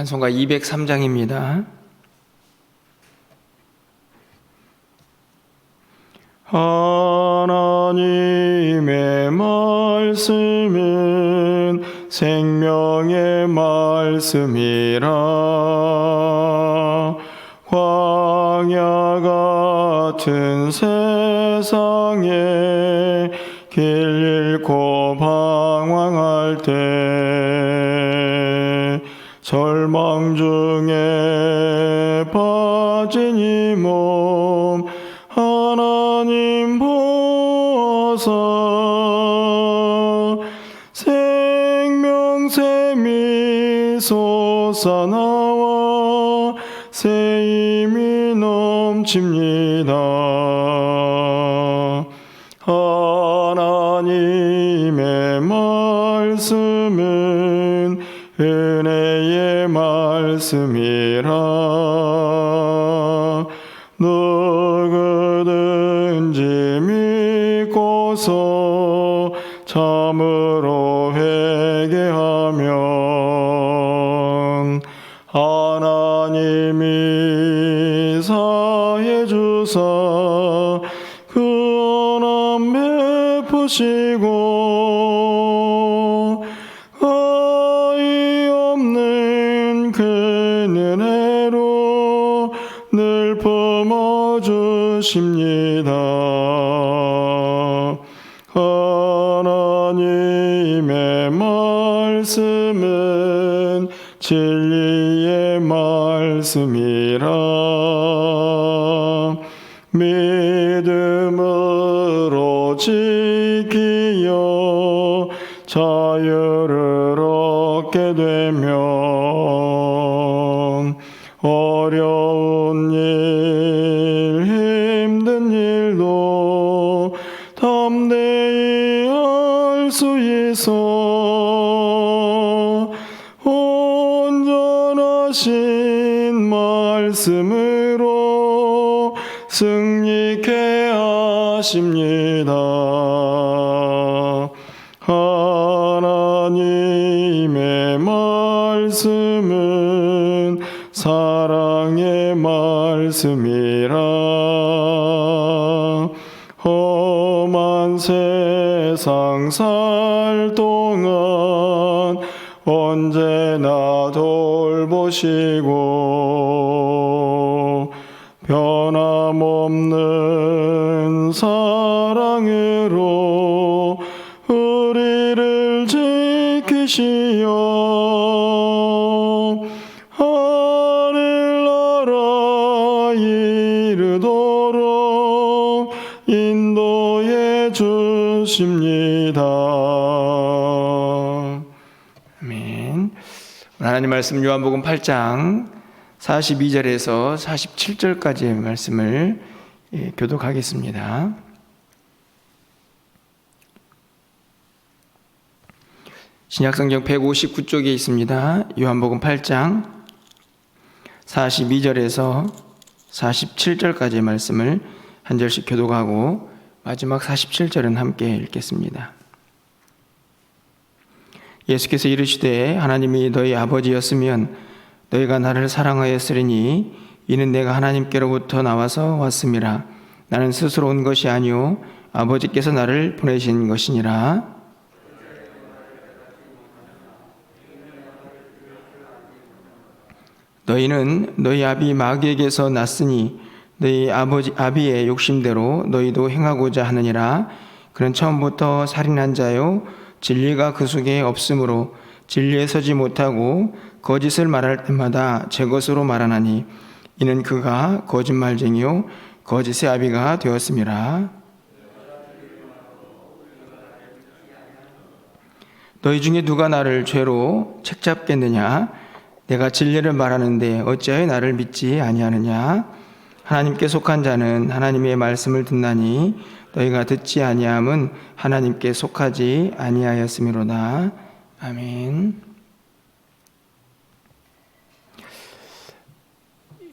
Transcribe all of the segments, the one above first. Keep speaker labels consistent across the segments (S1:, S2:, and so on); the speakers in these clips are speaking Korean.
S1: 찬송가 203장입니다.
S2: 하나님의 말씀은 생명의 말씀이라 광야 같은 세상에 길 잃고 방황할 때 절망 중에 빠진 이 몸 하나님 보아서 생명샘이 솟아나와 새 힘이 넘칩니다. 하나님의 말씀 말씀이라. 누구든지 믿고서 참으로 회개하면 하나님이 사해 주사 그원함 베푸시고 말씀이라. 믿음으로 지키어 자유를 하십니다. 하나님의 말씀은 사랑의 말씀이라 험한 세상 살 동안 언제나 돌보시고 사랑으로 우리를 지키시어 하늘 나라 이르도록 인도해 주십니다.
S1: 아멘. 하나님 말씀 요한복음 8장 42절에서 47절까지의 말씀을 예, 교독하겠습니다. 신약성경 159쪽에 있습니다. 요한복음 8장 42절에서 47절까지의 말씀을 한 절씩 교독하고 마지막 47절은 함께 읽겠습니다. 예수께서 이르시되 하나님이 너희 아버지였으면 너희가 나를 사랑하였으리니 이는 내가 하나님께로부터 나와서 왔음이라 나는 스스로 온 것이 아니요 아버지께서 나를 보내신 것이니라. 너희는 너희 아비 마귀에게서 났으니 너희 아버지 아비의 욕심대로 너희도 행하고자 하느니라. 그는 처음부터 살인한 자요 진리가 그 속에 없으므로 진리에 서지 못하고 거짓을 말할 때마다 제 것으로 말하나니 이는 그가 거짓말쟁이요 거짓의 아비가 되었음이라. 너희 중에 누가 나를 죄로 책잡겠느냐? 내가 진리를 말하는데 어찌하여 나를 믿지 아니하느냐? 하나님께 속한 자는 하나님의 말씀을 듣나니 너희가 듣지 아니함은 하나님께 속하지 아니하였음이로다. 아멘.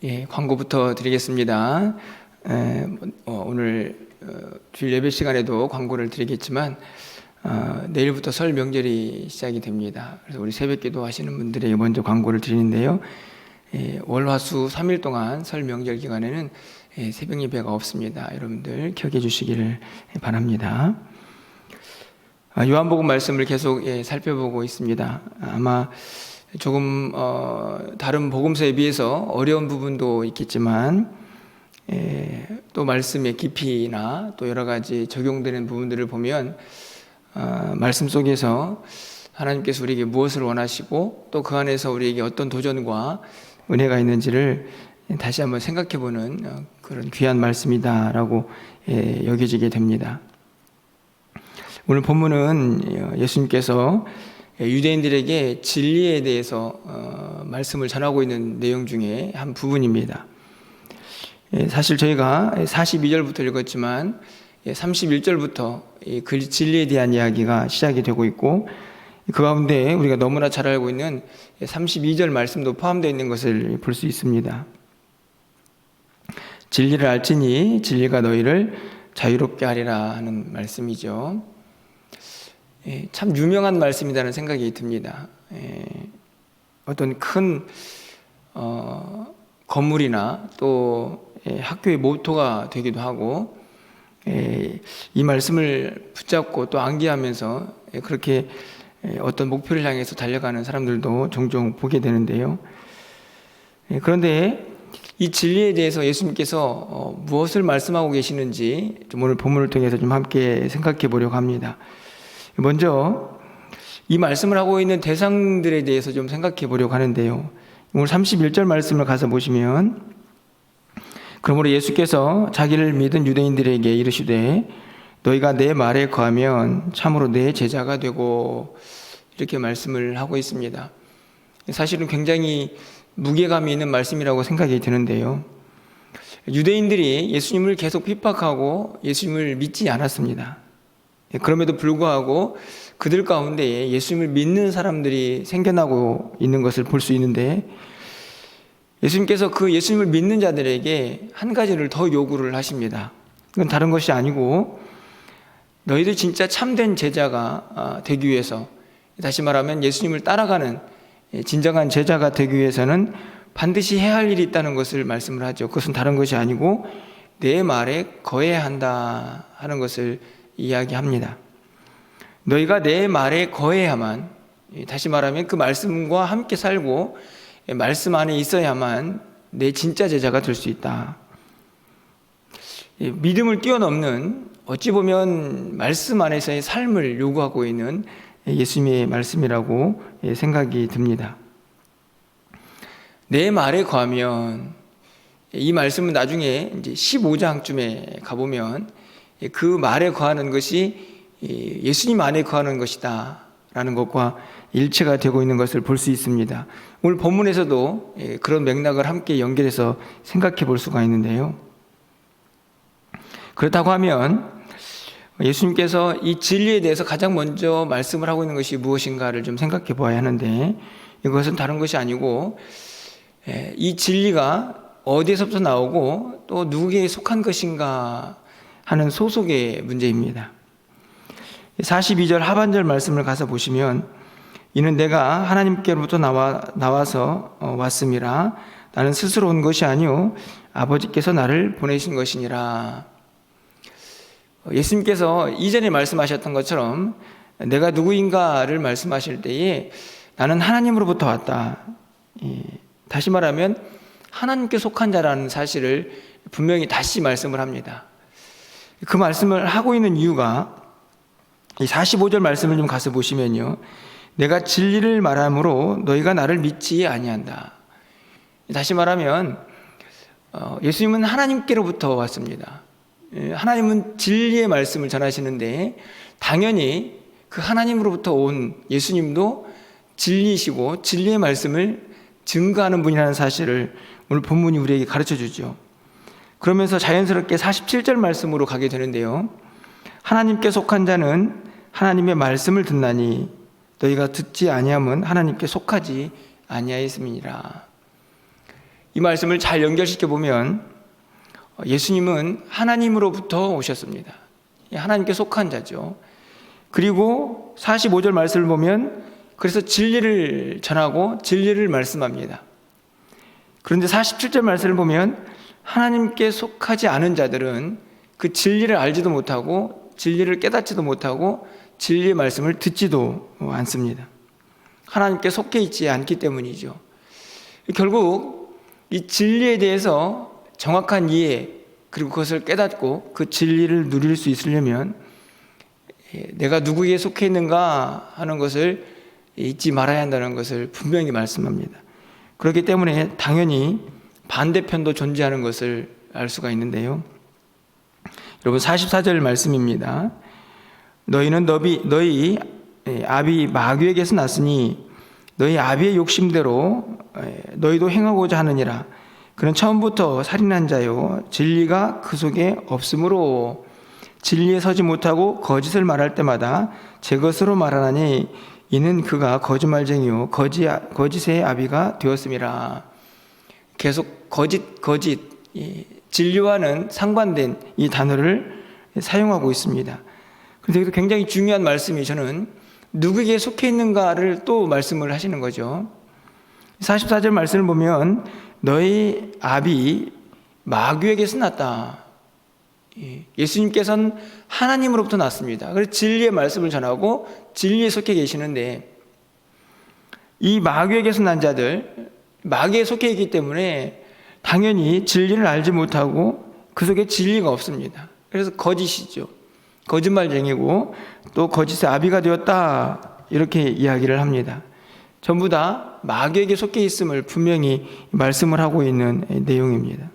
S1: 예, 광고부터 드리겠습니다. 에, 어, 오늘 어, 주일 예배 시간에도 광고를 드리겠지만 어, 내일부터 설 명절이 시작이 됩니다. 그래서 우리 새벽기도 하시는 분들에게 먼저 광고를 드리는데요. 예, 월화수 3일 동안 설 명절 기간에는 예, 새벽 예배가 없습니다. 여러분들 기억해 주시기를 바랍니다. 아, 요한복음 말씀을 계속 예, 살펴보고 있습니다. 아마 조금 어, 다른 복음서에 비해서 어려운 부분도 있겠지만 예, 또 말씀의 깊이나 또 여러 가지 적용되는 부분들을 보면 어, 말씀 속에서 하나님께서 우리에게 무엇을 원하시고 또 그 안에서 우리에게 어떤 도전과 은혜가 있는지를 다시 한번 생각해보는 어, 그런 귀한 말씀이다라고 예, 여겨지게 됩니다. 오늘 본문은 예수님께서 유대인들에게 진리에 대해서 어, 말씀을 전하고 있는 내용 중에 한 부분입니다. 예, 사실 저희가 42절부터 읽었지만 31절부터 그 진리에 대한 이야기가 시작이 되고 있고 그 가운데 우리가 너무나 잘 알고 있는 32절 말씀도 포함되어 있는 것을 볼 수 있습니다. 진리를 알지니 진리가 너희를 자유롭게 하리라 하는 말씀이죠. 예, 참 유명한 말씀이라는 생각이 듭니다. 예, 어떤 큰 어, 건물이나 또 예, 학교의 모토가 되기도 하고 예, 이 말씀을 붙잡고 또 암기하면서 예, 그렇게 예, 어떤 목표를 향해서 달려가는 사람들도 종종 보게 되는데요. 예, 그런데 이 진리에 대해서 예수님께서 어, 무엇을 말씀하고 계시는지 좀 오늘 본문을 통해서 좀 함께 생각해 보려고 합니다. 먼저 이 말씀을 하고 있는 대상들에 대해서 좀 생각해 보려고 하는데요. 오늘 31절 말씀을 가서 보시면 그러므로 예수께서 자기를 믿은 유대인들에게 이르시되 너희가 내 말에 거하면 참으로 내 제자가 되고 이렇게 말씀을 하고 있습니다. 사실은 굉장히 무게감이 있는 말씀이라고 생각이 드는데요. 유대인들이 예수님을 계속 핍박하고 예수님을 믿지 않았습니다. 그럼에도 불구하고 그들 가운데 예수님을 믿는 사람들이 생겨나고 있는 것을 볼 수 있는데 예수님께서 그 예수님을 믿는 자들에게 한 가지를 더 요구를 하십니다. 그건 다른 것이 아니고 너희들 진짜 참된 제자가 아, 되기 위해서 다시 말하면 예수님을 따라가는 진정한 제자가 되기 위해서는 반드시 해야 할 일이 있다는 것을 말씀을 하죠. 그것은 다른 것이 아니고 내 말에 거해야 한다 하는 것을 이야기합니다. 너희가 내 말에 거해야만 다시 말하면 그 말씀과 함께 살고 말씀 안에 있어야만 내 진짜 제자가 될 수 있다. 믿음을 뛰어넘는 어찌 보면 말씀 안에서의 삶을 요구하고 있는 예수님의 말씀이라고 생각이 듭니다. 내 말에 거하면 이 말씀은 나중에 이제 15장쯤에 가보면 그 말에 거하는 것이 예수님 안에 거하는 것이다. 라는 것과 일체가 되고 있는 것을 볼 수 있습니다. 오늘 본문에서도 그런 맥락을 함께 연결해서 생각해 볼 수가 있는데요. 그렇다고 하면 예수님께서 이 진리에 대해서 가장 먼저 말씀을 하고 있는 것이 무엇인가를 좀 생각해 보아야 하는데 이것은 다른 것이 아니고 이 진리가 어디에서부터 나오고 또 누구에게 속한 것인가 하는 소속의 문제입니다. 42절 하반절 말씀을 가서 보시면 이는 내가 하나님께로부터 나와 나와서 어, 왔음이라 나는 스스로 온 것이 아니요 아버지께서 나를 보내신 것이니라. 어, 예수님께서 이전에 말씀하셨던 것처럼 내가 누구인가를 말씀하실 때에 나는 하나님으로부터 왔다. 예, 다시 말하면 하나님께 속한 자라는 사실을 분명히 다시 말씀을 합니다. 그 말씀을 하고 있는 이유가 이 45절 말씀을 좀 가서 보시면요. 내가 진리를 말함으로 너희가 나를 믿지 아니한다. 다시 말하면 어, 예수님은 하나님께로부터 왔습니다. 예, 하나님은 진리의 말씀을 전하시는데 당연히 그 하나님으로부터 온 예수님도 진리이시고 진리의 말씀을 증거하는 분이라는 사실을 오늘 본문이 우리에게 가르쳐 주죠. 그러면서 자연스럽게 47절 말씀으로 가게 되는데요. 하나님께 속한 자는 하나님의 말씀을 듣나니 너희가 듣지 아니함은 하나님께 속하지 아니하였음이니라. 이 말씀을 잘 연결시켜 보면 예수님은 하나님으로부터 오셨습니다. 하나님께 속한 자죠. 그리고 45절 말씀을 보면 그래서 진리를 전하고 진리를 말씀합니다. 그런데 47절 말씀을 보면 하나님께 속하지 않은 자들은 그 진리를 알지도 못하고 진리를 깨닫지도 못하고 진리의 말씀을 듣지도 않습니다. 하나님께 속해 있지 않기 때문이죠. 결국 이 진리에 대해서 정확한 이해 그리고 그것을 깨닫고 그 진리를 누릴 수 있으려면 내가 누구에게 속해 있는가 하는 것을 잊지 말아야 한다는 것을 분명히 말씀합니다. 그렇기 때문에 당연히 반대편도 존재하는 것을 알 수가 있는데요. 여러분 44절 말씀입니다. 너희는 너비, 너희 아비 마귀에게서 났으니 너희 아비의 욕심대로 너희도 행하고자 하느니라. 그는 처음부터 살인한 자요 진리가 그 속에 없으므로 진리에 서지 못하고 거짓을 말할 때마다 제 것으로 말하나니 이는 그가 거짓말쟁이요 거짓 거짓의 아비가 되었음이라. 계속 거짓 거짓 진리와는 상반된 이 단어를 사용하고 있습니다. 그런데 굉장히 중요한 말씀이 저는 누구에게 속해 있는가를 또 말씀을 하시는 거죠. 44절 말씀을 보면 너희 아비 마귀에게서 났다. 예수님께서는 하나님으로부터 났습니다. 그래서 진리의 말씀을 전하고 진리에 속해 계시는데 이 마귀에게서 난 자들 마귀에 속해 있기 때문에 당연히 진리를 알지 못하고 그 속에 진리가 없습니다. 그래서 거짓이죠. 거짓말쟁이고 또 거짓의 아비가 되었다 이렇게 이야기를 합니다. 전부 다 마귀에게 속해 있음을 분명히 말씀을 하고 있는 내용입니다.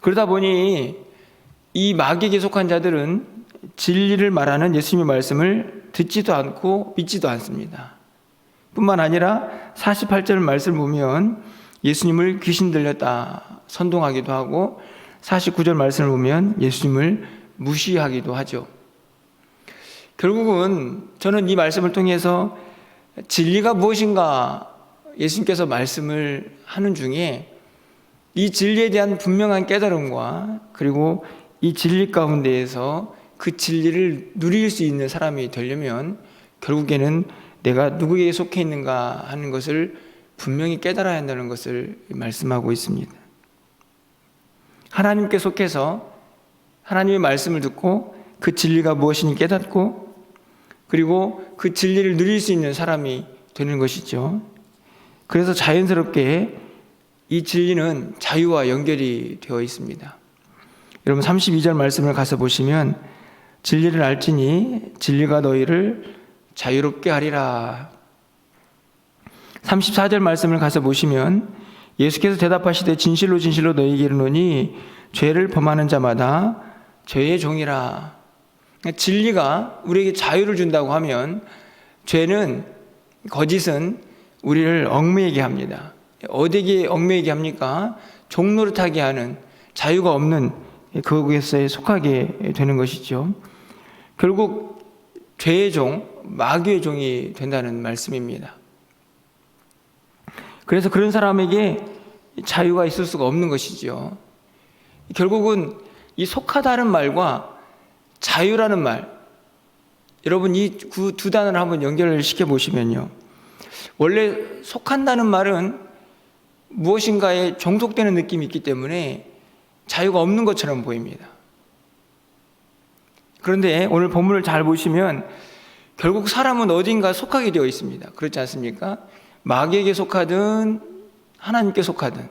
S1: 그러다 보니 이 마귀에게 속한 자들은 진리를 말하는 예수님의 말씀을 듣지도 않고 믿지도 않습니다. 뿐만 아니라 48절 말씀을 보면 예수님을 귀신 들렸다 선동하기도 하고 49절 말씀을 보면 예수님을 무시하기도 하죠. 결국은 저는 이 말씀을 통해서 진리가 무엇인가 예수님께서 말씀을 하는 중에 이 진리에 대한 분명한 깨달음과 그리고 이 진리 가운데에서 그 진리를 누릴 수 있는 사람이 되려면 결국에는 내가 누구에게 속해 있는가 하는 것을 분명히 깨달아야 한다는 것을 말씀하고 있습니다. 하나님께 속해서 하나님의 말씀을 듣고 그 진리가 무엇인지 깨닫고 그리고 그 진리를 누릴 수 있는 사람이 되는 것이죠. 그래서 자연스럽게 이 진리는 자유와 연결이 되어 있습니다. 여러분 32절 말씀을 가서 보시면 진리를 알지니 진리가 너희를 자유롭게 하리라. 34절 말씀을 가서 보시면 예수께서 대답하시되 진실로 진실로 너희에게 이르노니 죄를 범하는 자마다 죄의 종이라. 진리가 우리에게 자유를 준다고 하면 죄는 거짓은 우리를 얽매이게 합니다. 어디에 얽매이게 합니까? 종노릇하게 하는 자유가 없는 그것에 속하게 되는 것이죠. 결국 죄의 종, 마귀의 종이 된다는 말씀입니다. 그래서 그런 사람에게 자유가 있을 수가 없는 것이죠. 결국은 이 속하다는 말과 자유라는 말, 여러분 이 두 단어를 한번 연결을 시켜 보시면요. 원래 속한다는 말은 무엇인가에 종속되는 느낌이 있기 때문에 자유가 없는 것처럼 보입니다. 그런데 오늘 본문을 잘 보시면 결국 사람은 어딘가 속하게 되어 있습니다. 그렇지 않습니까? 마귀에게 속하든 하나님께 속하든.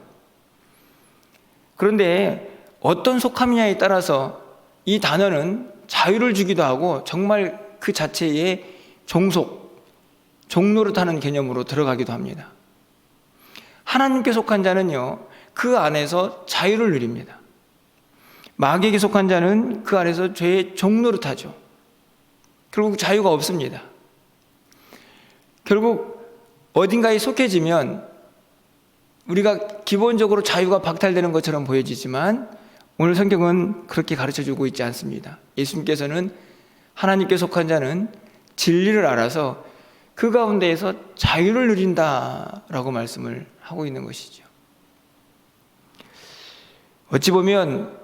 S1: 그런데 어떤 속함이냐에 따라서 이 단어는 자유를 주기도 하고 정말 그 자체의 종속, 종노릇하는 개념으로 들어가기도 합니다. 하나님께 속한 자는요, 그 안에서 자유를 누립니다. 마귀에게 속한 자는 그 안에서 죄의 종노릇하죠. 결국 자유가 없습니다. 결국 어딘가에 속해지면 우리가 기본적으로 자유가 박탈되는 것처럼 보여지지만 오늘 성경은 그렇게 가르쳐 주고 있지 않습니다. 예수님께서는 하나님께 속한 자는 진리를 알아서 그 가운데에서 자유를 누린다라고 말씀을 하고 있는 것이죠. 어찌 보면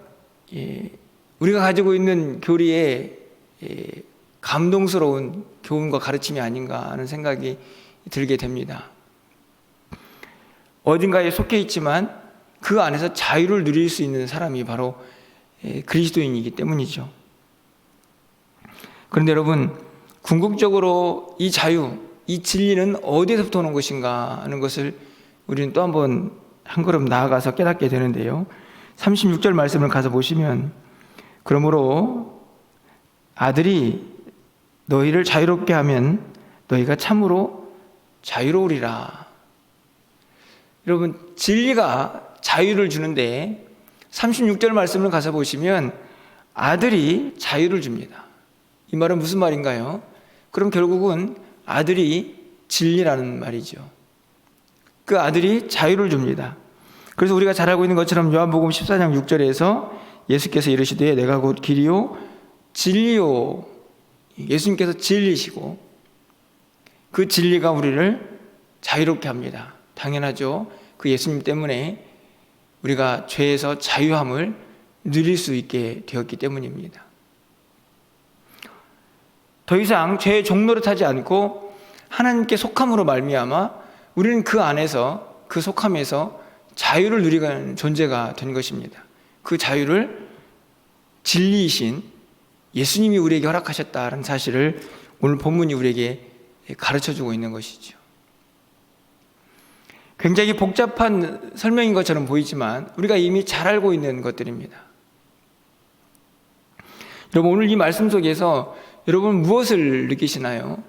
S1: 예, 우리가 가지고 있는 교리에 예, 감동스러운 교훈과 가르침이 아닌가 하는 생각이 들게 됩니다. 어딘가에 속해 있지만 그 안에서 자유를 누릴 수 있는 사람이 바로 예, 그리스도인이기 때문이죠. 그런데 여러분, 궁극적으로 이 자유, 이 진리는 어디에서부터 오는 것인가 하는 것을 우리는 또 한 번 한 걸음 나아가서 깨닫게 되는데요. 36절 말씀을 가서 보시면, 그러므로 아들이 너희를 자유롭게 하면 너희가 참으로 자유로우리라. 여러분, 진리가 자유를 주는데 36절 말씀을 가서 보시면 아들이 자유를 줍니다. 이 말은 무슨 말인가요? 그럼 결국은 아들이 진리라는 말이죠. 그 아들이 자유를 줍니다. 그래서 우리가 잘 알고 있는 것처럼 요한복음 14장 6절에서 예수께서 이르시되 내가 곧 길이요 진리요 예수님께서 진리시고 그 진리가 우리를 자유롭게 합니다. 당연하죠. 그 예수님 때문에 우리가 죄에서 자유함을 누릴 수 있게 되었기 때문입니다. 더 이상 죄의 종로를 타지 않고 하나님께 속함으로 말미암아 우리는 그 안에서 그 속함에서 자유를 누리는 존재가 된 것입니다. 그 자유를 진리이신 예수님이 우리에게 허락하셨다는 사실을 오늘 본문이 우리에게 가르쳐 주고 있는 것이죠. 굉장히 복잡한 설명인 것처럼 보이지만 우리가 이미 잘 알고 있는 것들입니다. 여러분 오늘 이 말씀 속에서 여러분 무엇을 느끼시나요?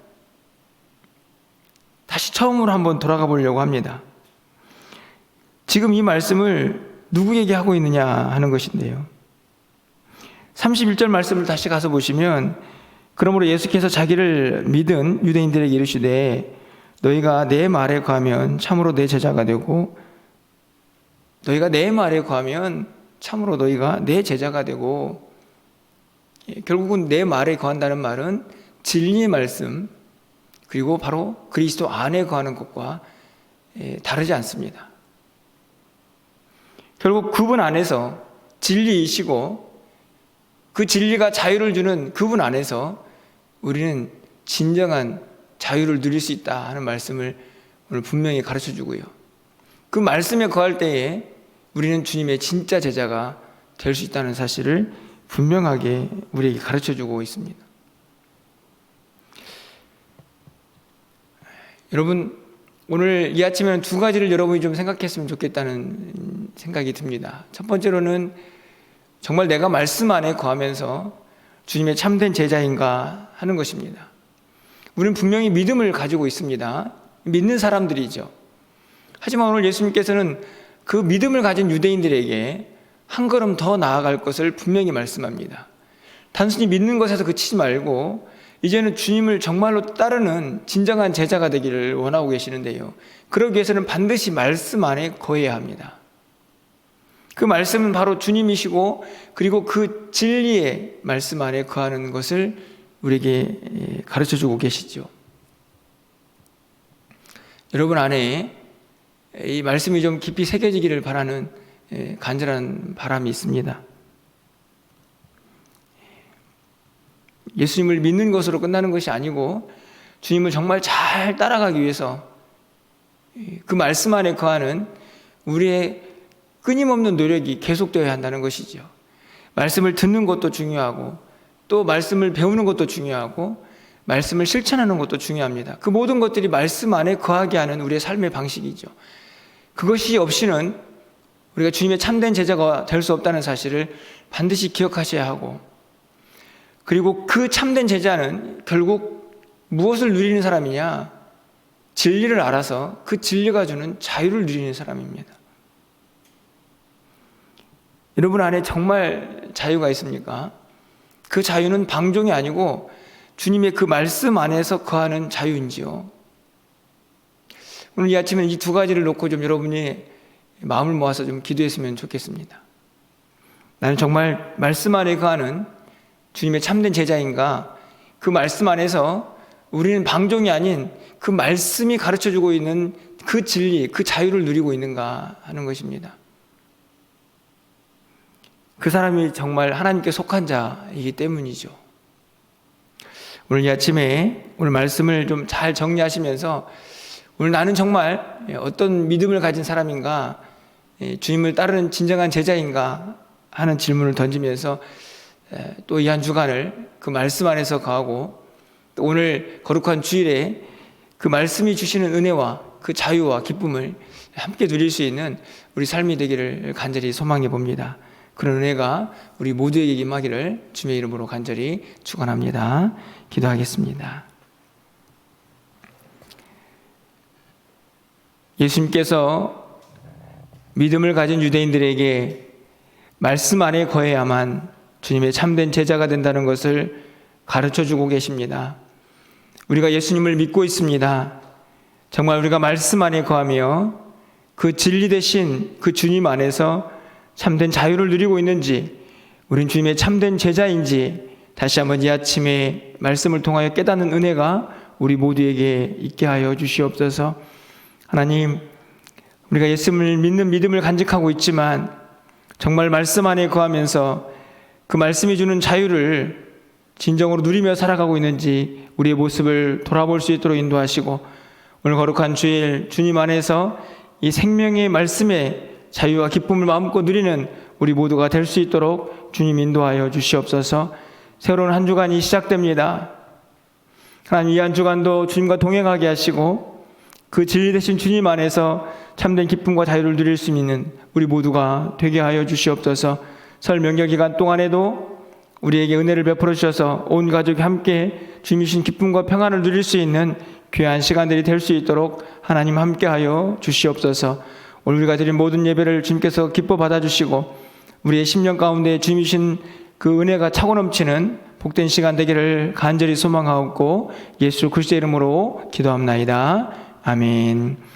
S1: 다시 처음으로 한번 돌아가 보려고 합니다. 지금 이 말씀을 누구에게 하고 있느냐 하는 것인데요. 31절 말씀을 다시 가서 보시면 그러므로 예수께서 자기를 믿은 유대인들에게 이르시되 너희가 내 말에 거하면 참으로 내 제자가 되고 너희가 내 말에 거하면 참으로 너희가 내 제자가 되고 예, 결국은 내 말에 거한다는 말은 진리의 말씀 그리고 바로 그리스도 안에 거하는 것과 예, 다르지 않습니다. 결국 그분 안에서 진리이시고 그 진리가 자유를 주는 그분 안에서 우리는 진정한 자유를 누릴 수 있다 하는 말씀을 오늘 분명히 가르쳐 주고요. 그 말씀에 거할 때에 우리는 주님의 진짜 제자가 될 수 있다는 사실을 분명하게 우리에게 가르쳐 주고 있습니다. 여러분, 오늘 이 아침에는 두 가지를 여러분이 좀 생각했으면 좋겠다는 생각이 듭니다. 첫 번째로는 정말 내가 말씀 안에 거하면서 주님의 참된 제자인가 하는 것입니다. 우리는 분명히 믿음을 가지고 있습니다. 믿는 사람들이죠. 하지만 오늘 예수님께서는 그 믿음을 가진 유대인들에게 한 걸음 더 나아갈 것을 분명히 말씀합니다. 단순히 믿는 것에서 그치지 말고 이제는 주님을 정말로 따르는 진정한 제자가 되기를 원하고 계시는데요. 그러기 위해서는 반드시 말씀 안에 거해야 합니다. 그 말씀은 바로 주님이시고 그리고 그 진리의 말씀 안에 거하는 것을 우리에게 가르쳐 주고 계시죠. 여러분 안에 이 말씀이 좀 깊이 새겨지기를 바라는 간절한 바람이 있습니다. 예수님을 믿는 것으로 끝나는 것이 아니고 주님을 정말 잘 따라가기 위해서 그 말씀 안에 거하는 우리의 끊임없는 노력이 계속되어야 한다는 것이죠. 말씀을 듣는 것도 중요하고 또 말씀을 배우는 것도 중요하고 말씀을 실천하는 것도 중요합니다. 그 모든 것들이 말씀 안에 거하게 하는 우리의 삶의 방식이죠. 그것이 없이는 우리가 주님의 참된 제자가 될 수 없다는 사실을 반드시 기억하셔야 하고 그리고 그 참된 제자는 결국 무엇을 누리는 사람이냐? 진리를 알아서 그 진리가 주는 자유를 누리는 사람입니다. 여러분 안에 정말 자유가 있습니까? 그 자유는 방종이 아니고 주님의 그 말씀 안에서 거하는 자유인지요. 오늘 이 아침에 이 두 가지를 놓고 좀 여러분이 마음을 모아서 좀 기도했으면 좋겠습니다. 나는 정말 말씀 안에 거하는 주님의 참된 제자인가? 그 말씀 안에서 우리는 방종이 아닌 그 말씀이 가르쳐 주고 있는 그 진리, 그 자유를 누리고 있는가 하는 것입니다. 그 사람이 정말 하나님께 속한 자이기 때문이죠. 오늘 이 아침에 오늘 말씀을 좀 잘 정리하시면서 오늘 나는 정말 어떤 믿음을 가진 사람인가, 예, 주님을 따르는 진정한 제자인가 하는 질문을 던지면서 또 이 한 주간을 그 말씀 안에서 가고 또 오늘 거룩한 주일에 그 말씀이 주시는 은혜와 그 자유와 기쁨을 함께 누릴 수 있는 우리 삶이 되기를 간절히 소망해 봅니다. 그런 은혜가 우리 모두에게 임하기를 주님의 이름으로 간절히 축원합니다. 기도하겠습니다. 예수님께서 믿음을 가진 유대인들에게 말씀 안에 거해야만 주님의 참된 제자가 된다는 것을 가르쳐 주고 계십니다. 우리가 예수님을 믿고 있습니다. 정말 우리가 말씀 안에 거하며 그 진리 대신 그 주님 안에서 참된 자유를 누리고 있는지, 우린 주님의 참된 제자인지 다시 한번 이 아침에 말씀을 통하여 깨닫는 은혜가 우리 모두에게 있게 하여 주시옵소서. 하나님, 우리가 예수님을 믿는 믿음을 간직하고 있지만 정말 말씀 안에 거하면서 그 말씀이 주는 자유를 진정으로 누리며 살아가고 있는지 우리의 모습을 돌아볼 수 있도록 인도하시고 오늘 거룩한 주일 주님 안에서 이 생명의 말씀에 자유와 기쁨을 마음껏 누리는 우리 모두가 될 수 있도록 주님 인도하여 주시옵소서. 새로운 한 주간이 시작됩니다. 하나님 이 한 주간도 주님과 동행하게 하시고 그 진리 되신 주님 안에서 참된 기쁨과 자유를 누릴 수 있는 우리 모두가 되게 하여 주시옵소서. 설 명절 기간 동안에도 우리에게 은혜를 베풀어 주셔서 온 가족이 함께 주님 주신 기쁨과 평안을 누릴 수 있는 귀한 시간들이 될 수 있도록 하나님 함께하여 주시옵소서. 오늘 우리가 드린 모든 예배를 주님께서 기뻐 받아주시고 우리의 심령 가운데 주님 주신 그 은혜가 차고 넘치는 복된 시간 되기를 간절히 소망하고 예수 그리스도의 이름으로 기도합나이다. 아멘.